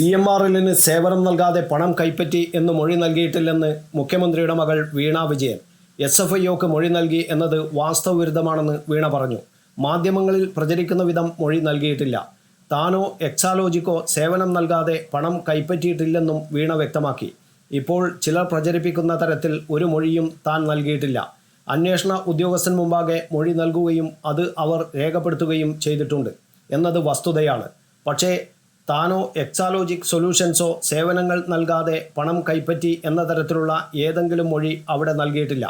C M R എല്ലിന് സേവനം നൽകാതെ പണം കൈപ്പറ്റി എന്ന് മൊഴി നൽകിയിട്ടില്ലെന്ന് മുഖ്യമന്ത്രിയുടെ മകൾ വീണ വിജയൻ. എസ് എഫ് ഐയോക്ക് മൊഴി നൽകി എന്നത് വാസ്തവവിരുദ്ധമാണെന്ന് വീണ പറഞ്ഞു. മാധ്യമങ്ങളിൽ പ്രചരിക്കുന്ന വിധം മൊഴി നൽകിയിട്ടില്ല. താനോ എക്സാലോജിക്കോ സേവനം നൽകാതെ പണം കൈപ്പറ്റിയിട്ടില്ലെന്നും വീണ വ്യക്തമാക്കി. ഇപ്പോൾ ചിലർ പ്രചരിപ്പിക്കുന്ന തരത്തിൽ ഒരു മൊഴിയും താൻ നൽകിയിട്ടില്ല. അന്വേഷണ ഉദ്യോഗസ്ഥൻ മുമ്പാകെ മൊഴി നൽകുകയും അത് അവർ രേഖപ്പെടുത്തുകയും ചെയ്തിട്ടുണ്ട്. എന്നത് വസ്തുതയാണ്. പക്ഷേ താനോ എക്സാലോജിക് സൊല്യൂഷൻസോ സേവനങ്ങൾ നൽകാതെ പണം കൈപ്പറ്റി എന്ന തരത്തിലുള്ള ഏതെങ്കിലും മൊഴി അവിടെ നൽകിയിട്ടില്ല.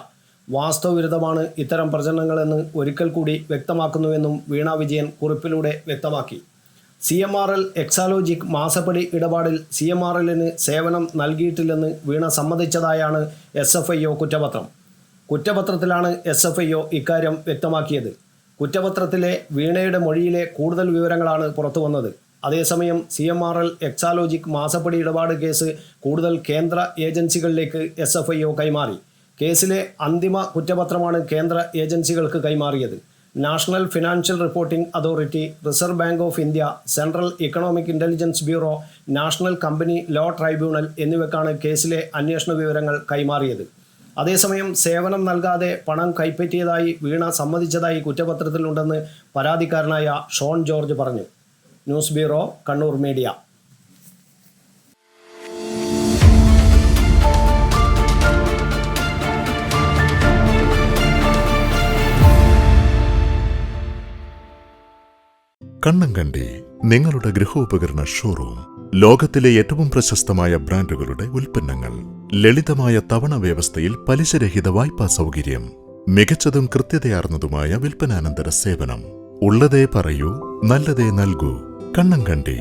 വാസ്തവവിരുദ്ധമാണ് ഇത്തരം പ്രചരണങ്ങളെന്ന് ഒരിക്കൽ കൂടി വ്യക്തമാക്കുന്നുവെന്നും വീണ വിജയൻ കുറിപ്പിലൂടെ വ്യക്തമാക്കി. C M R L Exalogic മാസപ്പടി ഇടപാടിൽ സി എം ആർ എല്ലിന് സേവനം നൽകിയിട്ടില്ലെന്ന് വീണ സമ്മതിച്ചതായാണ് എസ് എഫ് ഐ ഒ കുറ്റപത്രം. കുറ്റപത്രത്തിലാണ് എസ് എഫ് ഐ ഒ ഇക്കാര്യം വ്യക്തമാക്കിയത്. കുറ്റപത്രത്തിലെ വീണയുടെ മൊഴിയിലെ കൂടുതൽ വിവരങ്ങളാണ് പുറത്തു വന്നത് അതേസമയം C M R L Exalogic മാസപ്പടി ഇടപാട് കേസ് കൂടുതൽ കേന്ദ്ര ഏജൻസികളിലേക്ക് എസ് എഫ് ഐ ഒ കൈമാറി. കേസിലെ അന്തിമ കുറ്റപത്രമാണ് കേന്ദ്ര ഏജൻസികൾക്ക് കൈമാറിയത്. National financial reporting authority reserve bank of India central economic intelligence bureau national company law tribunal എന്നിവയ്ക്കാണ് കേസിലെ അന്വേഷണ വിവരങ്ങൾ കൈമാറിയത്. അതേസമയം സേവനം നൽകാതെ പണം കൈപ്പറ്റിയതായി വീണ സമ്മതിച്ചതായി കുറ്റപത്രത്തിലുണ്ടെന്ന് പരാതിക്കാരനായ ഷോൺ ജോർജ് പറഞ്ഞു. News bureau Kannur media. Kannankandi നിങ്ങളുടെ ഗൃഹോപകരണ ഷോറൂം ലോകത്തിലെ ഏറ്റവും പ്രശസ്തമായ ബ്രാൻഡുകളുടെ ഉൽപ്പന്നങ്ങൾ ലളിതമായ തവണ വ്യവസ്ഥയിൽ പലിശരഹിത വായ്പാ സൗകര്യം മികച്ചതും കൃത്യതയാർന്നതുമായ വിൽപ്പനാനന്തര സേവനം. ഉള്ളതേ പറയൂ നല്ലതേ നൽകൂ. കണ്ണങ്കണ്ടി